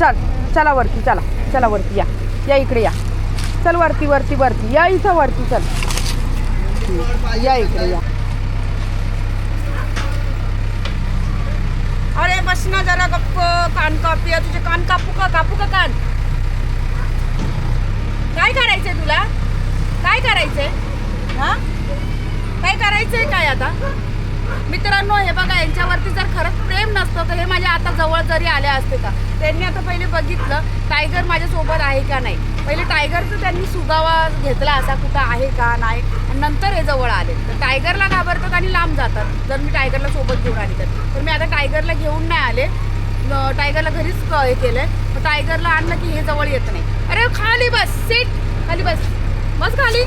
चल चला वरती चला चला वरती या. या इकडे या. चल वरती वरती वरती. या इथं वरती चल. या इकडे या. अरे बस ना जरा गप्प कान कापी तुझे कान कापू का कापू का कान? काय करायचंय तुला? काय करायचंय? हा? काय करायचंय काय आता? मित्रांनो हे बघा यांच्यावरती जर खरंच प्रेम नसतं तर हे माझ्या आता जवळ जरी आले असते का? त्यांनी आता पहिले बघितलं टायगर माझ्यासोबत आहे का नाही? पहिले टायगरचं त्यांनी सुगावा घेतला असा कुठं आहे का नाही? आणि नंतर हे जवळ आले. तर टायगरला घाबरतात आणि लांब जातात. जर मी टायगरला सोबत घेऊन आली तर. तर मी आता टायगरला घेऊन नाही आले. टायगरला घरीच हे केलं मग टायगरला आणलं की हे जवळ येत नाही. अरे खाली बस सीट खाली बस. बस खाली.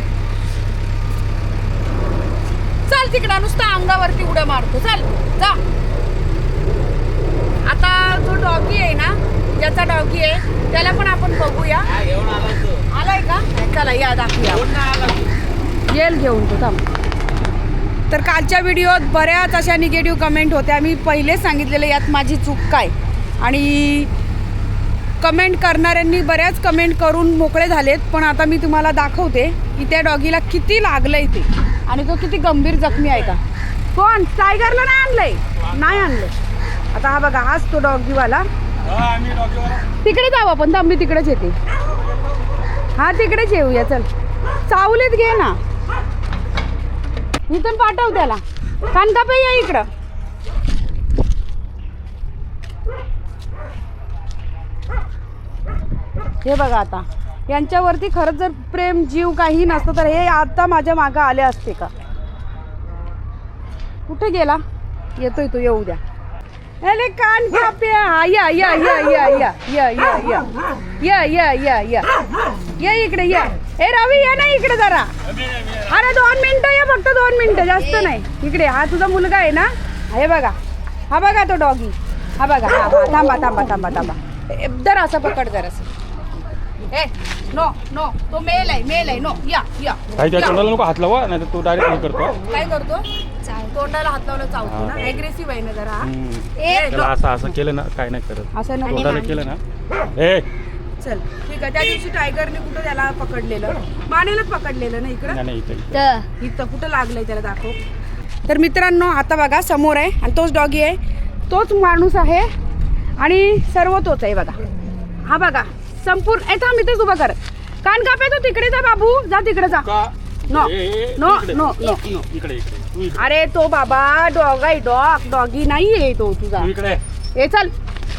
चल तिकडा नुसता अंगावरती उड्या मारतो. चल जा. आता जो डॉगी आहे ना ज्याचा डॉगी आहे त्याला पण आपण बघूया. आलाय का? चला या दाखवूया. येईल घेऊन तो थांब. तर कालच्या व्हिडिओत बऱ्याच अशा निगेटिव्ह कमेंट होत्या. मी पहिलेच सांगितलेलं यात माझी चूक काय? आणि कमेंट करणाऱ्यांनी बऱ्याच कमेंट करून मोकळे झालेत पण आता मी तुम्हाला दाखवते की त्या डॉगीला किती लागलंय ते. आणि तो किती गंभीर जखमी आहे का? कोण? टायगरला नाही आणलंय? नाही आणलं आता हा बघा हाच तो डॉगीवाला तिकडे जाऊ आपण थांब तिकडेच येते. हा तिकडेच येऊया चल. चावलेत घे ना. इथून पाठव त्याला. कानकापे या इकडं. हे बघा आता. यांच्यावरती खरंच जर प्रेम जीव काही नसतं तर हे आता माझ्या मागं आले असते का? कुठे गेला? येतोय तो येऊ द्या. अरे कान काप्या. हा या या या या या या या या. या या या या. या इकडे या. ए रवी या ना इकडे जरा. अरे दोन मिनिटं या फक्त दोन मिनिटं जास्त नाही. इकडे हा तुझा मुलगा आहे ना? हे बघा. हा बघा तो डॉगी. हा बघा हा थांबा थांबा थांबा थांबा. जर असं पकड जर ए नो नो तो मेल आहे मेल आहे नो या या. काही त्या या. तोंडाला नको हात लावा नाही तर तो डायरेक्ट हे करतो काय करतो? तोंडाला हात लावला चावतो ना. हा. ऍग्रेसिव्ह आहे ना जरा. हा. हम्म. ए, त्याला असं असं केलं ना काय नाही करत. असं नको तोंडाला केलं ना. ए! चल ठीक आहे. त्या दिवशी टायगरने कुठं त्याला पकडलेलं? मानेलाच पकडलेलं ना इकडं? नाही, नाही इथं इथं. इथं. कुठं लागलंय त्याला दाखव. तर मित्रांनो आता बघा समोर आहे आणि तोच डॉगी आहे. तोच माणूस आहे आणि सर्व तोच आहे बघा. हा बघा. संपूर्ण ए थांब इथेच उभा कर. कान कापे तू तिकडे जा बाबू. जा तिकडे जा. का? नो, ए, ए, नो, इकडे. No, no. इकडे इकडे तू इकडे. अरे तो बाबा डॉग आहे डॉग. डॉगी नाही आहे तो तुझा. तू इकडे. ए चल.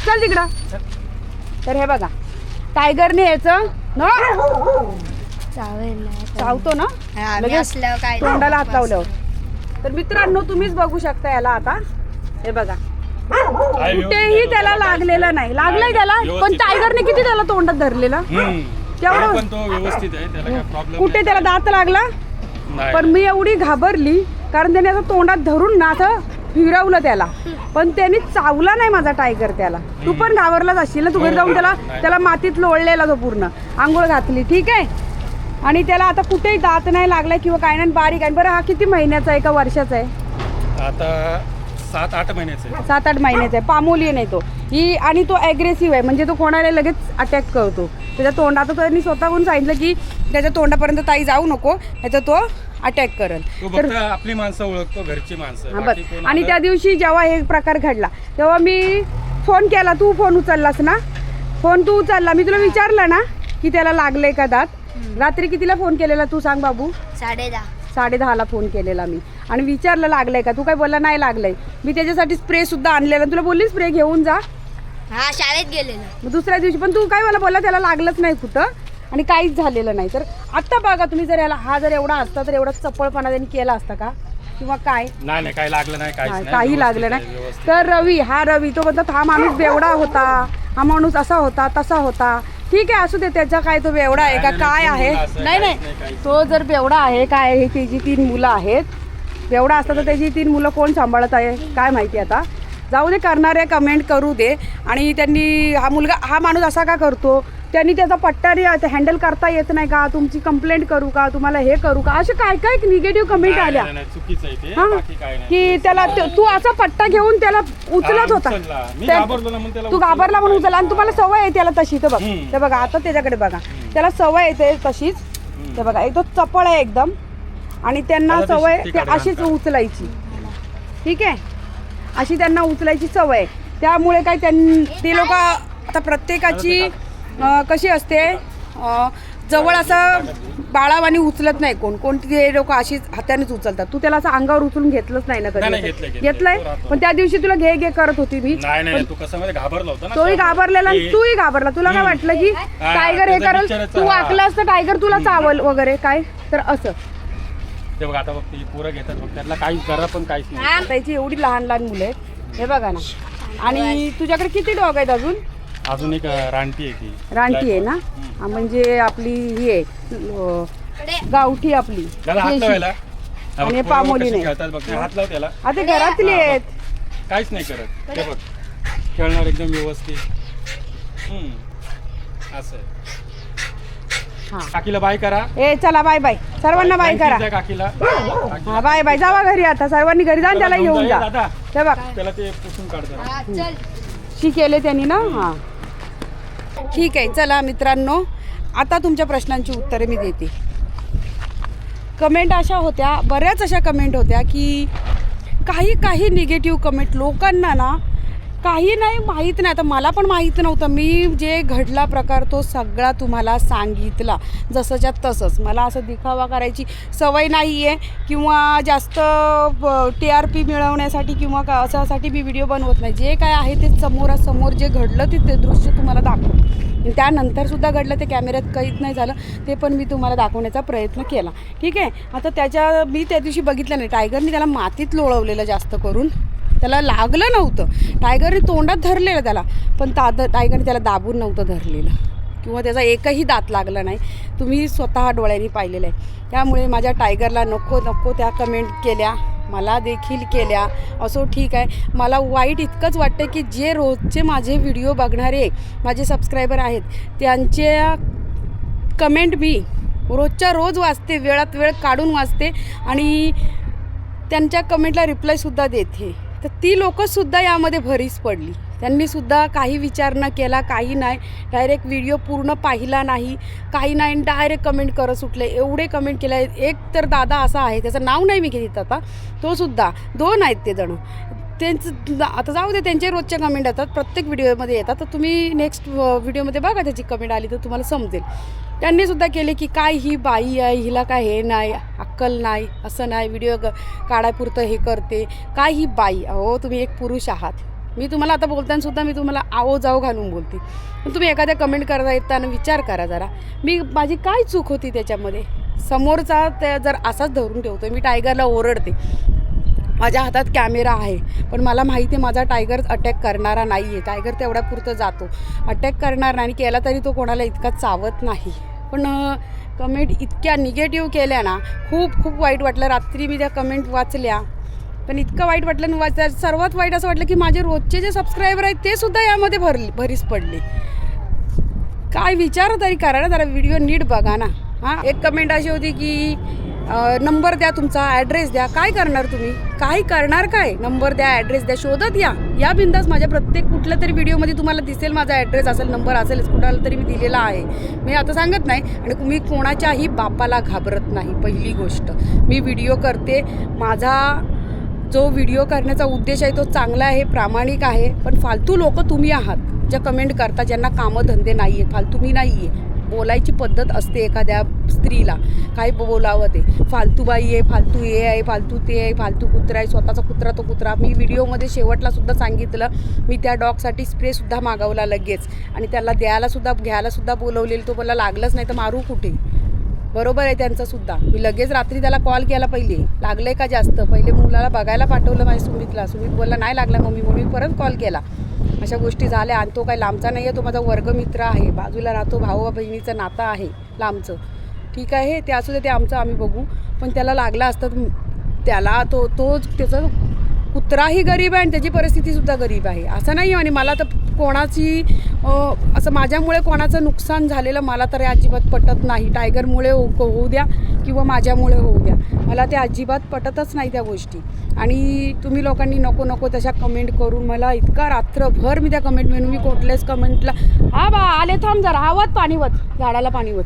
चल तिकडं. तर हे बघा. टायगरने यायचं. न. चावतो ना? लगेच असल्यावर काय तोंडाला हात लावल्यावर. तर मित्रांनो तुम्हीच बघू शकता याला आता. हे बघा. कुठेही त्याला लागलेलं नाही. लागलंय त्याला पण. टायगरने किती त्याला तोंडात धरलेलं. तेवढं- तरी पण तो व्यवस्थित आहे. त्याला काय प्रॉब्लेम कुठे त्याला दात लागला? पण मी एवढी घाबरली कारण त्याने असं तोंडात धरून ना असं फिरवलं त्याला. पण त्याने चावला नाही माझा टायगर त्याला. तू पण घाबरलाच असशील ना. तू घरी जाऊन त्याला त्याला मातीत लोळलेला तो पूर्ण. आंघोळ घातली ठीक आहे? आणि त्याला आता कुठेही दात नाही लागलाय किंवा काय नाही बारीक आहे. बरं हा किती महिन्याचा आहे का वर्षाचा आहे? आता सात आठ महिन्याचं आहे सात आठ महिन्याचा आहे. पामोलियन आहे तो. ही आणि तो ॲग्रेसिव्ह आहे. म्हणजे तो कोणाला लगेच अटॅक करतो. त्याच्या तोंडात तो त्यांनी स्वतःहून सांगितलं की त्याच्या तोंडापर्यंत ताई जाऊ नको. ह्याचा तो अटॅक करेल. तो तर फक्त आपली माणसं ओळखतो घरची माणसं. बाकी बस कोण आणि त्या दिवशी जेव्हा हे प्रकार घडला तेव्हा मी फोन केला तू फोन उचललास ना? फोन तू उचलला. मी तुला विचारलं ना की त्याला लागले का दात? रात्री कितीला फोन केलेला तू सांग बाबू? साडे दहा. साडे दहाला फोन केलेला मी. आणि विचारलं लागलंय का? तू काय बोलला नाही लागलंय. मी त्याच्यासाठी स्प्रे सुद्धा आणलेला तुला बोलली स्प्रे घेऊन जा. हा शाळेत गेलेलो. मग दुसऱ्या दिवशी पण तू काय मला बोलला त्याला लागलंच नाही कुठं. आणि काहीच झालेलं नाही. तर आत्ता बघा तुम्ही जर याला हा जर एवढा असता तर एवढा चपळपणा त्यांनी केला असता का? किंवा काय? नाही नाही काही लागलं नाही काहीच नाही काही लागलं नाही. व्यवस्थित. तर रवी हा रवी तो म्हणतात हा माणूस बेवडा होता. हा माणूस असा होता तसा होता. ठीक आहे असू दे त्याचा काय तो बेवडा आहे का? काय आहे? नाही नाही. तो जर बेवडा आहे काय आहे त्याची तीन मुलं आहेत बेवडा असता तर त्याची तीन मुलं कोण सांभाळत आहे? काय माहिती आता? जाऊ दे करणारे कमेंट करू दे. आणि त्यांनी हा मुलगा हा माणूस असा का करतो? त्यांनी त्याचा पट्टा हँडल करता येत नाही का? तुमची कंप्लेंट करू का? तुम्हाला हे करू का? असे काय काय निगेटिव्ह कमेंट आल्या? की त्याला ते- असा पट्टा घेऊन त्याला उचलत होता. तू. घाबरला म्हणून उचलला. आणि तुम्हाला सवय आहे त्याला तशी. तर बघ. ते बघा आता त्याच्याकडे बघा. त्याला सवय येते तशीच. ते बघा एक तो चपळ आहे एकदम. आणि त्यांना सवय ते अशीच. उचलायची. ठीक आहे? अशी त्यांना उचलायची सवय आहे. त्यामुळे काय त्यां ते लोक आता प्रत्येकाची कशी असते? जवळ असं बाळावानी उचलत नाही कोण. कोण ते लोक अशीच हातानेच उचलतात. तू त्याला असं अंगावर उचलून घेतलंच नाही ना नाही, नाही, कधी घेतलंय. पण त्या दिवशी तुला घे घे करत होती मी. नाही नाही तू कसं मध्ये घाबरला होता ना तोही. घाबरलेला तूही घाबरला. तुला काय. वाटलं की हा, टायगर हे करल? तू वाकलास तर टायगर तुला चावल वगैरे काय? तर असं. ते बघ आता बघ ती पोरं घेतात बघ काहीच पण काहीच नाही. त्याची एवढी लहान लहान मुलं आहेत. हे बघा ना. आणि तुझ्याकडे किती डॉग आहेत अजून? अजून एक रानटी आहे ती. रानटी आहे ना? हा, म्हणजे आपली ही आहे अं, गावठी आपली. त्याला हात देशी. लावायला. हा बघ, आणि पोरं पामोली कशी नाही. खेळतात बघ ते हात लाव त्याला. ते घरातली आहेत. काहीच नाही करत. बघ खेळणार एकदम व्यवस्थित. हम्म. असं आहे. हा. काकीला बाय करा. ए चला बाय बाय. सर्वांना बाय Thank you करा. त्या काकीला. हा बाय बाय. जावा घरी आता. सर्वांनी घरी जा आणि त्याला घेऊन जा. दादा. ते बघ. त्याला ते पुसून काढतात चल. शी केले त्यांनी ना? हां. ठीक आहे चला मित्रांनो. आता तुमच्या प्रश्नांची उत्तरे मी देते. कमेंट अशा होत्या बऱ्याच अशा कमेंट होत्या की काही काही निगेटिव्ह कमेंट लोकांना ना काही नाही माहीत नाही. आता मला पण माहीत नव्हतं. मी जे घडला प्रकार तो सगळा तुम्हाला सांगितला. जसंच्या तसंच. मला असं दिखावा करायची सवय नाही आहे किंवा जास्त टी आर पी मिळवण्यासाठी किंवा का अशासाठी मी व्हिडिओ बनवत नाही. जे काय आहे ते समोरासमोर जे घडलं ते ते दृश्य तुम्हाला दाखव. त्यानंतरसुद्धा घडलं ते कॅमेऱ्यात कैद नाही झालं ते पण मी तुम्हाला दाखवण्याचा प्रयत्न केला. ठीक आहे? आता त्याच्या मी त्या दिवशी बघितलं नाही. टायगरने त्याला मातीत लोळवलेलं जास्त करून. त्याला लागलं नव्हतं. टायगरने तोंडात धरलेलं त्याला. पण ता टायगरने त्याला दाबून नव्हतं धरलेलं. किंवा त्याचा एकही दात लागला नाही. तुम्ही स्वतः डोळ्यांनी पाहिलेलं आहे. त्यामुळे माझ्या टायगरला नको नको त्या कमेंट केल्या. मला देखील केल्या. असो ठीक आहे. मला वाईट इतकंच वाटतं की जे रोजचे माझे व्हिडिओ बघणारे माझे सबस्क्रायबर आहेत त्यांच्या कमेंट मी रोजच्या रोज वाचते वेळात वेळ काढून वाचते आणि त्यांच्या कमेंटला रिप्लायसुद्धा देते. तर ती लोकंसुद्धा यामध्ये भरीस पडली. त्यांनीसुद्धा काही विचार न केला काही नाही. डायरेक्ट व्हिडिओ पूर्ण पाहिला नाही. काही नाही डायरेक्ट कमेंट करत सुटले. एवढे कमेंट केले एक तर दादा असा आहे त्याचं नाव नाही मी घेत आता. तोसुद्धा दोन आहेत ते जण. त्यांचं आता जाऊ दे त्यांचे रोजच्या कमेंट येतात. प्रत्येक व्हिडिओमध्ये येतात. तर तुम्ही नेक्स्ट व्हिडिओमध्ये बघा त्याची कमेंट आली तर तुम्हाला समजेल. त्यांनी सुद्धा केले की काय ही बाई आहे हिला काय हे नाही अक्कल नाही असं नाही व्हिडिओ ग काढायपुरतं हे करते. काय ही बाई? अहो तुम्ही एक पुरुष आहात. मी तुम्हाला आता बोलताना सुद्धा मी तुम्हाला आवो जाओ घालून बोलते. पण तुम्ही एखाद्या कमेंट करता येताना विचार करा जरा. मी माझी काय चूक होती त्याच्यामध्ये? समोरचा त्या जर असाच धरून ठेवतो मी टायगरला ओरडते. माझ्या हातात कॅमेरा आहे पण मला माहिती आहे माझा टायगर अटॅक करणारा नाही आहे टायगर तेवढ्यापुरतं जातो. अटॅक करणार नाही आणि केला तरी तो कोणाला इतका चावत नाही. पण कमेंट इतक्या निगेटिव्ह केल्या ना खूप खूप वाईट वाटलं. रात्री मी त्या कमेंट वाचल्या. पण इतकं वाईट वाटलं वाच सर्वात वाईट असं वाटलं की माझे रोजचे जे सबस्क्रायबर आहेत ते सुद्धा यामध्ये भरले भरीस पडले. काय विचार तरी करा ना जरा व्हिडिओ नीट बघा ना. हां एक कमेंट अशी होती की नंबर द्या तुमचा ॲड्रेस द्या. काय करणार तुम्ही? काय करणार काय? नंबर द्या ॲड्रेस द्या शोधत या. या बिंदास माझ्या प्रत्येक कुठल्या तरी व्हिडिओमध्ये तुम्हाला दिसेल माझा ॲड्रेस असेल नंबर असेल कुणाला तरी मी दिलेला आहे. मी आता सांगत नाही आणि मी कोणाच्याही बापाला घाबरत नाही पहिली गोष्ट. मी व्हिडिओ करते. माझा जो व्हिडिओ करण्याचा उद्देश आहे तो चांगला आहे प्रामाणिक आहे पण फालतू लोक तुम्ही आहात ज्या कमेंट करता ज्यांना कामं धंदे नाही आहे फालतू मी नाही आहे बोलायची पद्धत असते एखाद्या स्त्रीला. काही बोलावं ते. फालतू बाई आहे फालतू हे आहे फालतू ते आहे फालतू कुत्रा आहे स्वतःचा कुत्रा तो कुत्रा. मी व्हिडिओमध्ये शेवटला सुद्धा सांगितलं मी त्या डॉगसाठी स्प्रेसुद्धा मागवला लगेच. आणि त्याला द्यायलासुद्धा घ्यायलासुद्धा बोलवलेलं तो मला लागलंच नाही तर मारू कुठे? बरोबर आहे त्यांचंसुद्धा मी लगेच रात्री त्याला कॉल केला पहिले. लागलं आहे का जास्त? पहिले मुलाला बघायला पाठवलं माझ्या सुमितला. सुमित बोलला नाही लागला मम्मी. म्हणून परत कॉल केला. अशा गोष्टी झाल्या आणि तो काय लांबचा नाही आहे तो माझा वर्गमित्र आहे. बाजूला राहतो भाऊ बहिणीचं नातं आहे लांबचं. ठीक आहे ते असू दे ते आमचं आम्ही बघू. पण त्याला लागला असतं त्याला तो तोच त्याचं कुत्राही गरीब आहे आणि त्याची परिस्थितीसुद्धा गरीब आहे. असं नाही आणि मला तर कोणाची असं माझ्यामुळे कोणाचं नुकसान झालेलं मला तर अजिबात पटत नाही. टायगरमुळे हो होऊ द्या किंवा माझ्यामुळे होऊ द्या. मला ते अजिबात पटतच नाही त्या गोष्टी. आणि तुम्ही लोकांनी नको नको तशा कमेंट करून मला इतका रात्रभर मी त्या कमेंट म्हणून मी कुठल्याच कमेंटला हा बा आले थांब जरा आवाज पाणी वत झाडाला पाणी वत.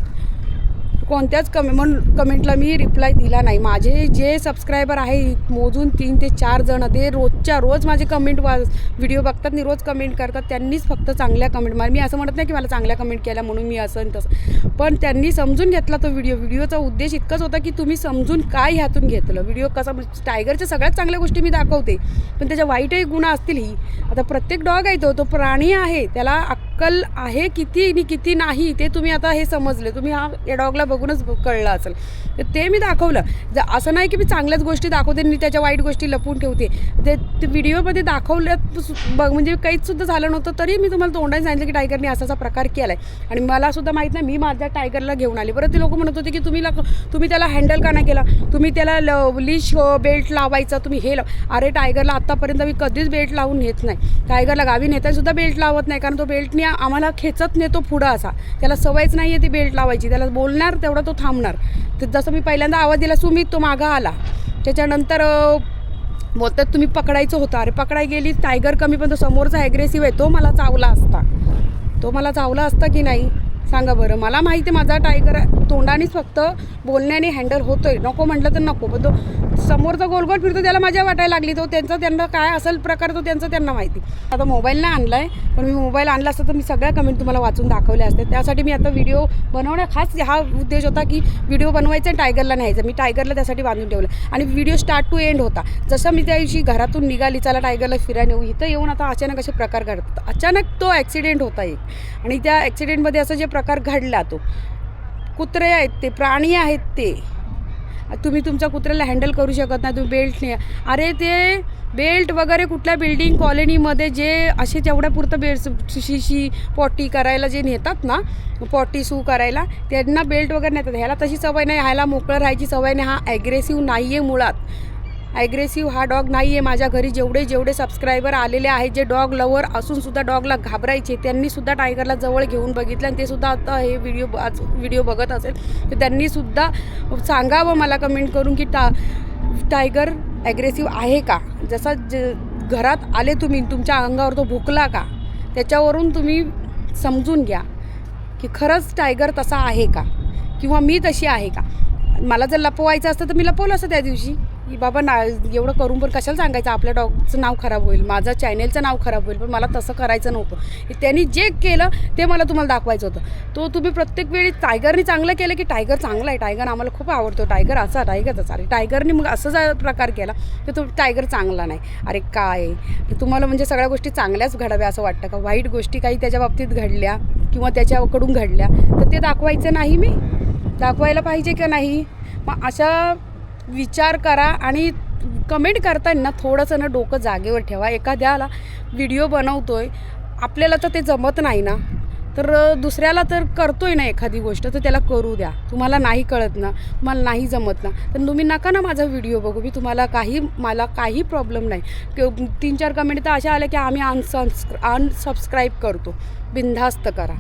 कोणत्याच कमे म्हणून कमेंटला मी रिप्लाय दिला नाही. माझे जे सबस्क्रायबर आहे मोजून तीन ते चार जण ते रोजच्या रोज माझे कमेंट वा व्हिडिओ बघतात आणि रोज कमेंट करतात. त्यांनीच फक्त चांगल्या कमेंट मला मी असं म्हणत नाही की मला चांगल्या कमेंट केल्या म्हणून मी असं तसं. पण त्यांनी समजून घेतला तो व्हिडिओ व्हिडिओचा उद्देश इतकाच होता की तुम्ही समजून काय ह्यातून घेतलं? व्हिडिओ कसा म्हणजे टायगरच्या सगळ्यात चांगल्या गोष्टी मी दाखवते. पण त्याच्या वाईटही गुण असतील ही. आता प्रत्येक डॉग आहे तो तो प्राणी आहे. त्याला अक्कल आहे किती आणि किती नाही ते तुम्ही आता हे समजले. तुम्ही हा या डॉगला बघूनच कळलं असेल. तर ते मी दाखवलं. ज असं नाही की मी चांगल्याच गोष्टी दाखवते आणि त्याच्या वाईट गोष्टी लपवून ठेवते. ते ते व्हिडिओमध्ये दाखवल्यात बघ म्हणजे काहीचसुद्धा झालं नव्हतं तरी मी तुम्हाला तोंडाने सांगितलं की टायगरने असा असा प्रकार केला आहे आणि मला सुद्धा माहीत नाही मी माझ्या टायगरला घेऊन आले. बरं ते लोक म्हणत होते की तुम्ही तुम्ही त्याला हँडल का नाही केला? तुम्ही त्याला ल लिश बेल्ट लावायचा तुम्ही हे लाव. अरे टायगरला आत्तापर्यंत मी कधीच बेल्ट लावून नेत नाही. टायगरला गावी नेताय सुद्धा बेल्ट लावत नाही कारण तो बेल्टने आम्हाला खेचत नेतो पुढं असा. त्याला सवयच नाही आहे ती बेल्ट लावायची. त्याला बोलणार तेवढा तो थांबणार. तर जसं मी पहिल्यांदा आवाज दिला सुमित तो मागं आला. त्याच्यानंतर बोलतात तुम्ही पकडायचं होतं. अरे पकडाय गेली टायगर कमी पण तो समोरचा ॲग्रेसिव्ह आहे तो मला चावला असता. तो मला चावला असता की नाही? सांगा बरं. मला माहिती आहे माझा टायगर तोंडानेच फक्त बोलण्याने हँडल होतोय. नको म्हटलं तर नको. पण तो समोरचा गोलगोल फिरतो त्याला मजा वाटायला लागली. तो त्यांचा त्यांना काय असेल प्रकार तो त्यांचा त्यांना माहिती. आता मोबाईल नाही आणला आहे पण मी मोबाईल आणला असता तर मी सगळ्या कमेंट तुम्हाला वाचून दाखवल्या असते त्यासाठी मी आता व्हिडिओ बनवण्या खास हा उद्देश होता की व्हिडिओ बनवायचा आणि टायगरला न्यायचा. मी टायगरला त्यासाठी बांधून ठेवलं. आणि व्हिडिओ स्टार्ट टू एंड होता. जसं मी त्या दिवशी घरातून निघाली चला टायगरला फिरायला येऊ इथं येऊन आता अचानक असे प्रकार घडतात. अचानक तो ॲक्सिडेंट होता एक. आणि त्या ॲक्सिडेंटमध्ये असं जे प्रकार घडला तो. कुत्रे आहेत ते प्राणी आहेत ते. तुम्ही तुमच्या कुत्र्याला हँडल करू शकत नाही तुम्ही बेल्ट नाही अरे ते बेल्ट वगैरे कुठल्या बिल्डिंग कॉलनीमध्ये जे असे जेवढ्या पुरतं बेल्ट शिशी पॉटी करायला जे नेतात ना पॉटी सू करायला त्यांना बेल्ट वगैरे नेतात. ह्याला तशी सवय नाही ह्याला मोकळं राहायची सवय नाही. हा ॲग्रेसिव्ह नाही आहे मुळात. ॲग्रेसिव्ह हा डॉग नाही आहे माझ्या घरी. जेवढे जेवढे सबस्क्रायबर आलेले आहेत जे डॉग लवर असूनसुद्धा डॉगला घाबरायचे त्यांनीसुद्धा टायगरला जवळ घेऊन बघितलं. आणि ते सुद्धा आता हे व्हिडिओ आज व्हिडिओ बघत असेल. तर त्यांनीसुद्धा सांगावं मला कमेंट करून की टा टायगर ॲग्रेसिव्ह आहे का? जसा ज घरात आले तुम्ही तुमच्या अंगावर तो भुकला का? त्याच्यावरून तुम्ही समजून घ्या की खरंच टायगर तसा आहे का? किंवा मी तशी आहे का? मला जर लपवायचं असतं तर मी लपवलं असतं त्या दिवशी. की बाबा ना एवढं करून पण कशाला सांगायचं? आपल्या डॉगचं नाव खराब होईल माझं चॅनेलचं नाव खराब होईल पण मला तसं करायचं नव्हतं. त्यांनी जे केलं ते मला तुम्हाला दाखवायचं होतं. तो तुम्ही प्रत्येक वेळी टायगरने चांगलं केलं की टायगर चांगला आहे? टायगर आम्हाला खूप आवडतो. टायगर असा टायगर तसा. अरे टायगरने मग असं जर प्रकार केला तर तो टायगर चांगला नाही. अरे काय? तुम्हाला म्हणजे सगळ्या गोष्टी चांगल्याच घडाव्या असं वाटतं का? वाईट गोष्टी काही त्याच्या बाबतीत घडल्या किंवा त्याच्याकडून घडल्या तर ते दाखवायचं नाही मी? दाखवायला पाहिजे का नाही? मग अशा विचार करा आणि कमेंट करताना थोडंसं ना डोकं जागेवर ठेवा. एखाद्याला व्हिडिओ बनवतो आहे आपल्याला तर ते जमत नाही ना. तर दुसऱ्याला तर करतो आहे ना एखादी गोष्ट तर त्याला करू द्या. तुम्हाला नाही कळत ना तुम्हाला नाही जमत ना. तर तुम्ही नका ना माझा व्हिडिओ बघू मी तुम्हाला काही मला काही प्रॉब्लेम नाही. तीन चार कमेंट तर अशा आल्या की आम्ही अनसबस्क्र अनसबस्क्राईब करतो. बिनधास्त करा.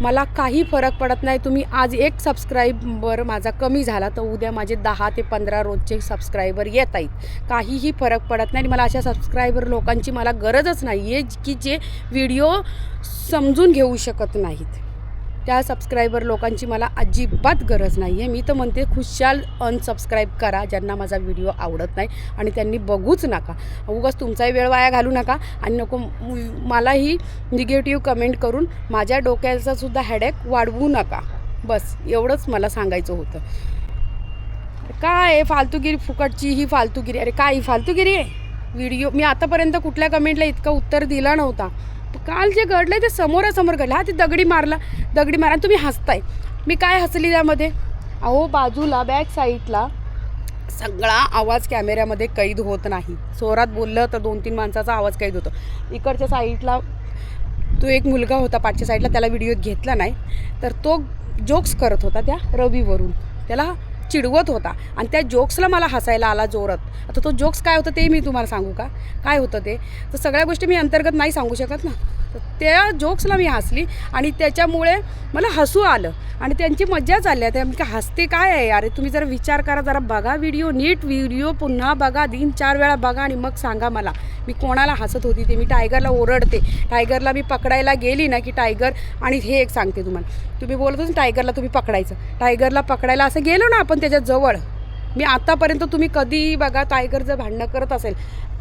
मला काही फरक पडत नाही. तुम्ही आज एक सबस्क्राईबर माझा कमी झाला तर उद्या माझे दहा ते पंधरा रोजचे सबस्क्रायबर येत आहेत. काहीही फरक पडत नाही आणि मला अशा सबस्क्रायबर लोकांची मला गरजच नाही आहे की जे व्हिडिओ समजून घेऊ शकत नाहीत. त्या सबस्क्रायबर लोकांची मला अजिबात गरज नाही आहे मी तर म्हणते खुशाल अनसबस्क्राईब करा ज्यांना माझा व्हिडिओ आवडत नाही. आणि त्यांनी बघूच नका. उगाच तुमचाही वेळ वाया घालू नका. आणि नको मलाही निगेटिव्ह कमेंट करून माझ्या डोक्याचा सुद्धा हॅडेक वाढवू नका. बस एवढंच मला सांगायचं होतं. काय आहे फालतूगिरी फुकटची? ही फालतूगिरी. अरे काय ही फालतूगिरी आहे? व्हिडिओ मी आतापर्यंत कुठल्या कमेंटला इतकं उत्तर दिलं नव्हता. काल जे घडलं ते समोरासमोर घडलं. हा ते दगडी मारला दगडी मारा तुम्ही हसताय. मी काय हसली त्यामध्ये अहो बाजूला बॅक साईडला सगळा आवाज कॅमेऱ्यामध्ये कैद होत नाही. सोरात बोललं तर दोन तीन माणसाचा आवाज कैद होतो. इकडच्या साईडला तो एक मुलगा होता पाठच्या साईडला. त्याला व्हिडिओ घेतला नाही. तर तो जोक्स करत होता त्या रवीवरून. त्याला चिडवत होता. आणि त्या जोक्सला मला हसायला आला जोरात. आता तो जोक्स काय होतं ते मी तुम्हाला सांगू का? काय होतं ते? तर सगळ्या गोष्टी मी अंतर्गत नाही सांगू शकत ना. तर त्या जोक्सला मी हसली आणि त्याच्यामुळे मला हसू आलं. आणि त्यांची मज्जा चालली. आहे त्या हसते काय आहे? अरे तुम्ही जरा विचार करा जरा बघा व्हिडिओ नीट व्हिडिओ पुन्हा बघा तीन चार वेळा बघा आणि मग सांगा मला. मी कोणाला हसत होती ते? मी टायगरला ओरडते. टायगरला मी पकडायला गेली ना की टायगर आणि हे एक सांगते तुम्हाला. तुम्ही बोलत होते टायगरला तुम्ही पकडायचं. टायगरला पकडायला असं गेलो ना आपण त्याच्याजवळ मी आतापर्यंत तुम्ही कधी बघा टायगर जर भांडणं करत असेल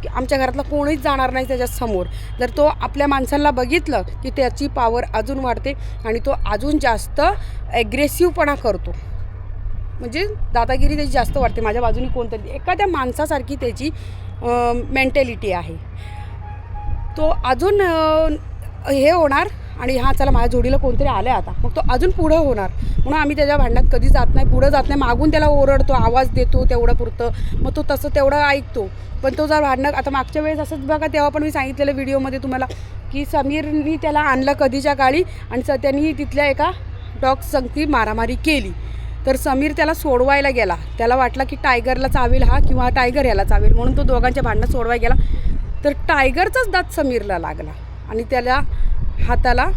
आमच्या घरातलं कोणीच जाणार नाही त्याच्यासमोर. जर तो आपल्या माणसांना बघितलं की त्याची पॉवर अजून वाढते आणि तो अजून जास्त ॲग्रेसिव्हपणा करतो. म्हणजे दादागिरी त्याची जास्त वाढते. माझ्या बाजूने कोणतरी एखाद्या माणसासारखी त्याची मेंटॅलिटी आहे. तो अजून हे होणार आणि हा चला माझ्या जोडीला कोणतरी आलं आहे आता. मग तो अजून पुढं होणार. म्हणून आम्ही त्याच्या भांडणात कधी जात नाही पुढं जात नाही. मागून त्याला ओरडतो आवाज देतो तेवढं पुरतं. मग तो तसं तेवढं ऐकतो. पण तो जर भांडणं आता मागच्या वेळेस असंच बघा तेव्हा पण मी सांगितलेलं व्हिडिओमध्ये तुम्हाला की समीरनी त्याला आणलं कधीच्या काळी आणि स त्यांनी तिथल्या एका डॉग संगती मारामारी केली. तर समीर त्याला सोडवायला गेला. त्याला वाटलं की टायगरला चावेल हा किंवा टायगर याला चावेल म्हणून तो दोघांच्या भांडणं सोडवायला गेला. तर टायगरचाच दात समीरला लागला आणि त्याला हाताला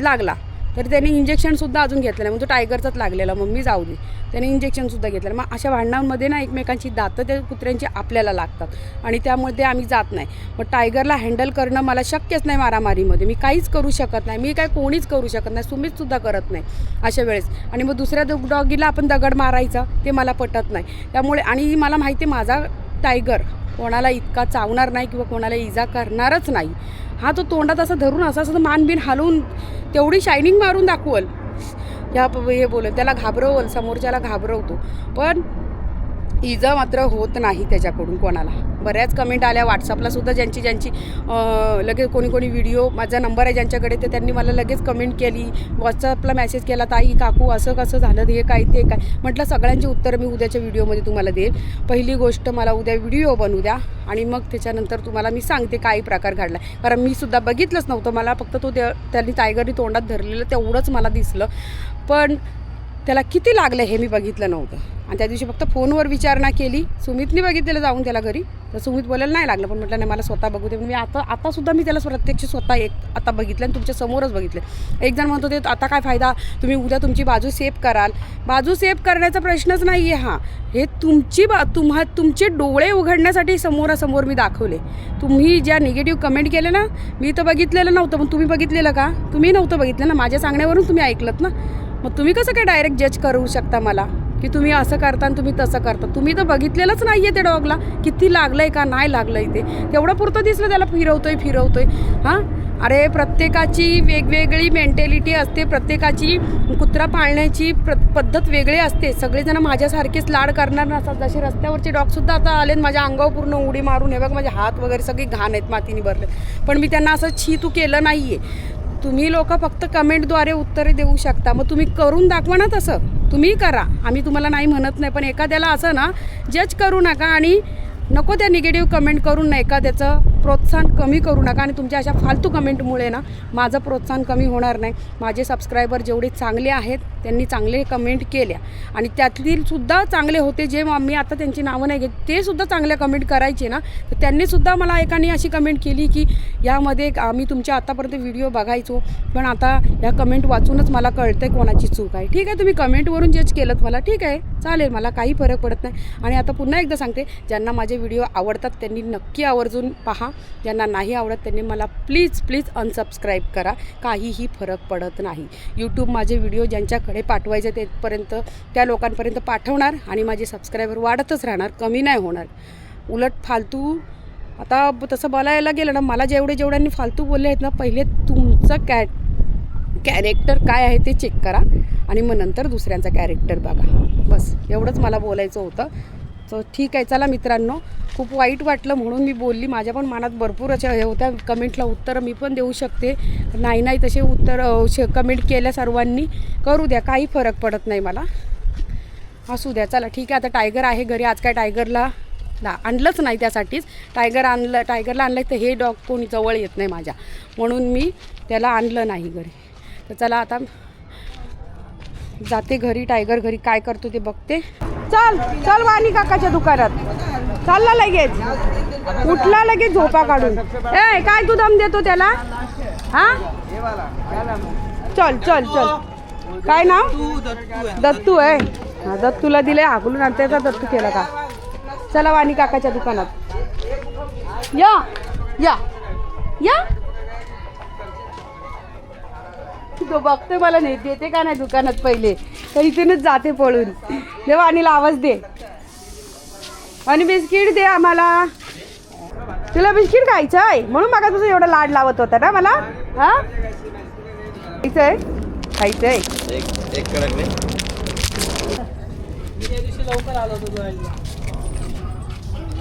लागला. तर त्याने इंजेक्शनसुद्धा अजून घेतलं नाही. मग तो टायगरचाच लागलेला. मग मी जाऊ दे. त्याने इंजेक्शनसुद्धा घेतलं मग अशा भांडणांमध्ये ना एकमेकांची दातं त्या कुत्र्यांची आपल्याला लागतात. आणि त्यामध्ये आम्ही जात नाही. मग टायगरला हँडल करणं मला शक्यच नाही मारामारीमध्ये. मी काहीच करू शकत नाही. मी काय कोणीच करू शकत नाही. सुमितसुद्धा करत नाही अशा वेळेस. आणि मग दुसऱ्या डॉगीला आपण दगड मारायचा. ते मला पटत नाही. त्यामुळे आणि मला माहिती आहे माझा टायगर कोणाला इतका चावणार नाही किंवा कोणाला इजा करणारच नाही. हा तो तोंडात असा धरून असं असं मानबीन हलवून तेवढी शायनिंग मारून दाखवल. ह्या हे बोल त्याला घाबरवल समोरच्याला घाबरवतो. पण इजा मात्र होत नाही त्याच्याकडून कोणाला. बऱ्याच कमेंट आल्या. व्हॉट्सअपला सुद्धा ज्यांची ज्यांची लगेच कोणी कोणी व्हिडिओ माझा नंबर आहे ज्यांच्याकडे ते त्यांनी मला लगेच कमेंट केली. व्हॉट्सअपला मेसेज केला ताई काकू असं कसं झालं? हे काय ते काय? म्हटलं सगळ्यांची उत्तरं मी उद्याच्या व्हिडिओमध्ये तुम्हाला देईल. पहिली गोष्ट मला उद्या व्हिडिओ बनवू द्या आणि मग त्याच्यानंतर तुम्हाला मी सांगते काय प्रकार घडला. कारण मी सुद्धा बघितलंच नव्हतं. मला फक्त तो त्यांनी टायगरनी तोंडात धरलेलं तेवढंच मला दिसलं. पण त्याला किती लागलं हे मी बघितलं नव्हतं. आणि त्या दिवशी फक्त फोनवर विचारणा केली. सुमितने बघितलेलं जाऊन त्याला घरी. तर सुमित बोलायला नाही लागलं पण म्हटलं नाही मला स्वतः बघू दे. मी आता आतासुद्धा मी त्याला प्रत्यक्ष स्वतः एक आता बघितलं आणि तुमच्या समोरच बघितलं. एक जण म्हणतो ते आता काय फायदा? तुम्ही उद्या तुमची बाजू सेफ कराल. बाजू सेफ करण्याचा प्रश्नच नाही आहे हा. हे तुमची बा तुम्हा तुमचे डोळे उघडण्यासाठी समोरासमोर मी दाखवले. तुम्ही ज्या निगेटिव्ह कमेंट केले ना मी तर बघितलेलं नव्हतं पण तुम्ही बघितलेलं का? तुम्ही नव्हतं बघितलं ना माझ्या सांगण्यावरून तुम्ही ऐकलत ना. मग तुम्ही कसं काय डायरेक्ट जज करू शकता मला? की तुम्ही असं करता आणि तुम्ही तसं करता. तुम्ही तर बघितलेलंच नाही आहे त्या डॉगला किती लागलं आहे का नाही लागलं आहे ते. तेवढं पुरतं दिसलं त्याला फिरवतोय फिरवतोय. हां? अरे प्रत्येकाची वेगवेगळी मेंटॅलिटी असते. प्रत्येकाची कुत्रा पाळण्याची प्र पद्धत वेगळी असते. सगळेजण माझ्यासारखेच लाड करणार नसतात. जसे रस्त्यावरचे डॉगसुद्धा आता आले माझ्या अंगावर पूर्ण उडी मारून. हे बघ माझे हात वगैरे सगळे घाण आहेत. मातीने भरले पण मी त्यांना असं छी तू केलं नाही आहे तुम्ही लोक फक्त कमेंटद्वारे उत्तरे देऊ शकता. मग तुम्ही करून दाखवा ना तसं. तुम्ही करा. आम्ही तुम्हाला नाही म्हणत नाही पण एखाद्याला असं ना जज करू नका आणि नको त्या निगेटिव्ह कमेंट करून ना एखाद्याचं प्रोत्साहन कमी करू नका आणि तुमच्या अशा फालतू कमेंटमुळे ना माझं प्रोत्साहन कमी होणार नाही. माझे सबस्क्रायबर जेवढे चांगले आहेत त्यांनी चांगले कमेंट केल्या. आणि त्यातील सुद्धा चांगले होते जे मी आता त्यांची नावं नाही घेत ते सुद्धा चांगल्या कमेंट करायचे ना. तर त्यांनी सुद्धा मला एकाने अशी कमेंट केली की यामध्ये आम्ही तुमच्या आतापर्यंत व्हिडिओ बघायचो पण आता या कमेंट वाचूनच मला कळतंय कोणाची चूक आहे. ठीक आहे तुम्ही कमेंटवरून जज केलं मला. ठीक आहे चालेल मला काही फरक पडत नाही. आणि आता पुन्हा एकदा सांगते ज्यांना माझे व्हिडिओ आवडतात त्यांनी नक्की आवर्जून पहा. ज्यांना नाही आवडत त्यांनी मला प्लीज प्लीज अनसबस्क्राईब करा. काहीही फरक पडत नाही. यूट्यूब माझे व्हिडिओ ज्यांच्याकडे पाठवायचे तेपर्यंत त्या लोकांपर्यंत पाठवणार आणि माझे सबस्क्रायबर वाढतच राहणार कमी नाही होणार. उलट फालतू आता तसं बोलायला गेलं ना मला जेवढे जेवढ्यांनी फालतू बोलले आहेत ना पहिले तुमचं कॅ कॅरेक्टर काय आहे ते चेक करा आणि मग नंतर दुसऱ्यांचा कॅरेक्टर बघा. बस एवढंच मला बोलायचं होतं. सो ठीक आहे चला मित्रांनो. खूप वाईट वाटलं म्हणून मी बोलली. माझ्या पण मनात भरपूर अशा हे होत्या. कमेंटला उत्तरं मी पण देऊ शकते. नाही नाही तसे उत्तर श कमेंट केल्या सर्वांनी. करू द्या काही फरक पडत नाही मला. असू द्या चला ठीक आहे. आता टायगर आहे घरी. आज काय टायगरला ला आणलंच नाही त्यासाठीच. टायगर आणलं टायगरला आणलं तर हे डॉग कोणी जवळ येत नाही माझ्या. म्हणून मी त्याला आणलं नाही घरी. तर चला आता जाते घरी. टायगर घरी काय करतो ते बघते. चल चल वाणी काकाच्या दुकानात. चालला लगेच. उठला लगेच झोपा काढून. ए काय तू दम देतो त्याला? हा? चल चल चल. काय नाव? दत्तू आहे हा दत्तूला दिले हाकलून त्याचा दत्तू केला का? चला वाणी काकाच्या दुकानात. या या या. तो बघते मला नाही देते का नाही दुकानात पहिले? तर इथूनच जाते पळून. देवा आणि आवाज दे. आणि बिस्किट दे आम्हाला. तुला बिस्किट खायचं आहे? म्हणून मागा तुझं एवढं लाड लावत होता ना मला. हा? खायचं आहे खायचं आहे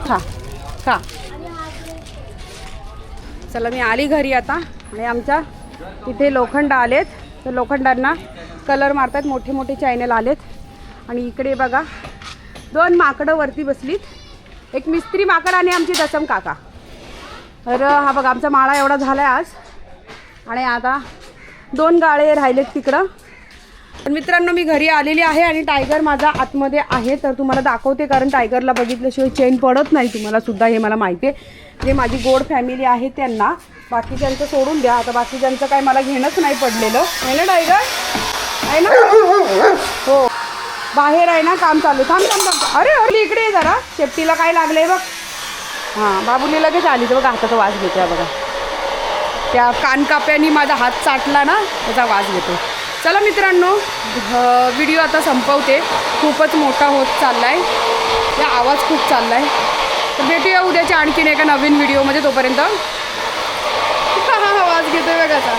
खा खा. चला मी आली घरी आता. आणि आमच्या तिथे लोखंड आलेत. तर लोखंडांना कलर मारतात मोठे मोठे चॅनल आलेत. आणि इकडे बघा दोन माकडं वरती बसलीत. एक मिस्त्री माकड आणि आमची दसम काका. तर हा बघा आमचा माळा एवढा झाला आहे आज. आणि आता दोन गाळे राहिलेत तिकडं. तर मित्रांनो मी घरी आलेली आहे आणि टायगर माझा आतमध्ये आहे. तर तुम्हाला दाखवते कारण टायगरला बघितल्याशिवाय चेन पडत नाही तुम्हाला सुद्धा हे मला माहिती आहे. जे माझी गोड फॅमिली आहे त्यांना. बाकीच्यांचं सोडून द्या. आता बाकीच्यांचं काय मला घेणंच नाही पडलेलं. आहे ना टायगर? आहे ना? हो. बाहेर आहे ना काम चालू. थांब थांब थांब. अरे अरे इकडे आहे जरा. शेपटीला काय लागलंय बघ. हां बाबूली लगेच आली. तर बघा हाताचा वास घेतोय बघा. त्या कानकाप्यानी माझा हात चाटला ना त्याचा वास घेतो चला मित्रांनो व्हिडिओ आता संपवते. खूपच मोठा होत चालला आहे या आवाज खूप चालला आहे तर भेटूया उद्याच्या आणखीन एका नवीन व्हिडिओमध्ये तोपर्यंत. आवाज घेतोय वेगळाचा